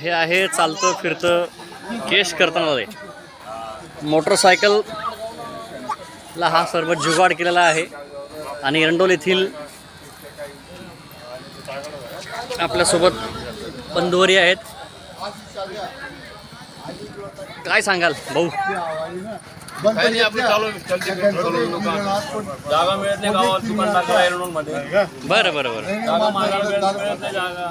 हे आहे चालतं फिरतं केश करताना रे मोटरसायकल ला हा सर्व जुगाड केलेला आहे. आणि एरंडोल येथील आपल्यासोबत बंधुवरी आहेत. काय सांगाल भाऊ. जागा मिळत नाही गावात दुकान टाकलं मध्ये बरं बरं बरं. जागा मागायला मिळत मिळत नाही जागा.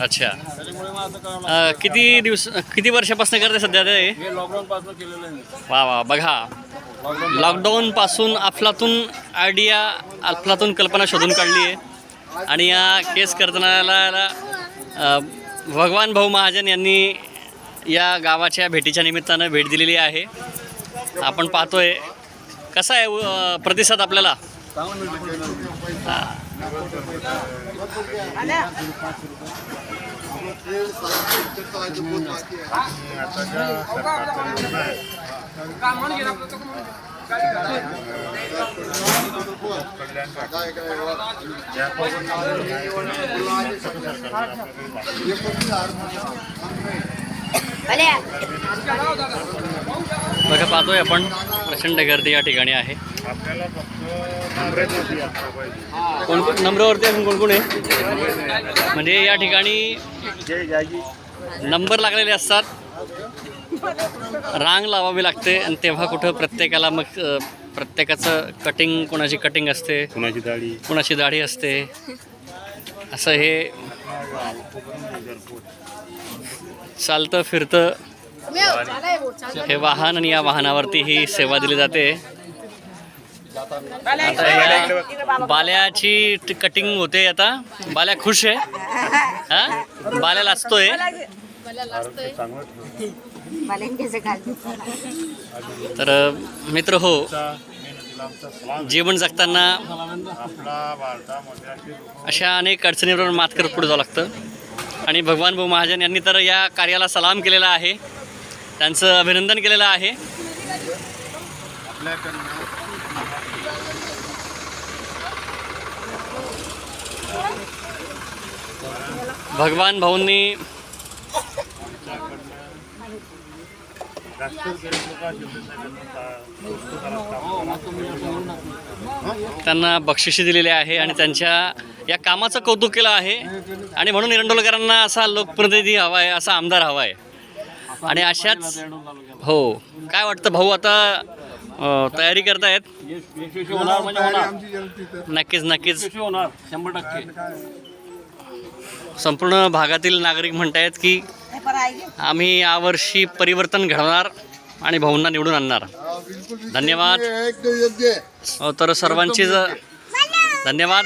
अच्छा. त्याच्यामुळे मग असं करावं अं, किती दिवस किती वर्षापासून करते सध्या ते. हे लॉकडाऊन पासून केलेलं आहे. मी. वा वा बघा. लॉकडाऊन पासून अफलातून आयडिया अफलातून कल्पना शोधून काढली आहे. आणि या केस करतानाला भगवान भाऊ महाजन यांनी या गावाच्या भेटीच्या निमित्तानं भेट दिलेली आहे. आपण पाहतोय कसा आहे प्रतिसाद आपल्याला? बघा पाहतोय आपण. प्रचंड गर्दी या ठिकाणी आहे. कोण कोण नंबरवरती अजून कोण कोण आहे? म्हणजे या ठिकाणी नंबर लागलेले असतात. रांग लावावी लागते आणि तेव्हा कुठं प्रत्येकाला मग प्रत्येकाचं कटिंग कोणाची कटिंग असते. कुणाची दाढी. कुणाची दाढी असते. असं हे चालतं फिरतं. हे वाहन आणि या वाहनावरती ही सेवा दिली जाते. आता या बाल्याची कटिंग होते आता. बाल्या खुश आहे. हा? बाल्या लाचतोय तर मित्र हो जीवन जगताना अशा अनेक अडचणीवर मात करत पुढे जावं लागतं. आणि भगवान भाऊ महाजन यांनी तर या कार्याला सलाम केलेला आहे. त्यांचं अभिनंदन केलेलं आहे. भगवान भाऊंनी त्यांना बक्षिशी दिलेली आहे आणि त्यांच्या या कामाचं कौतुक केलं आहे. आणि म्हणून एरंडोलकरांना असा लोकप्रतिनिधी हवा आहे असा आमदार हवा आहे आणि अशाच हो. काय वाटतं भाऊ आता तयारी करतायत? यशस्वी होणार म्हणजे होणार नक्कीच नक्कीच संपूर्ण भागातील नागरिक म्हणतायत की आम्ही यावर्षी परिवर्तन घडवणार आणि भाऊंना निवडून आणणार. धन्यवाद. हो, तर सर्वांचीच धन्यवाद.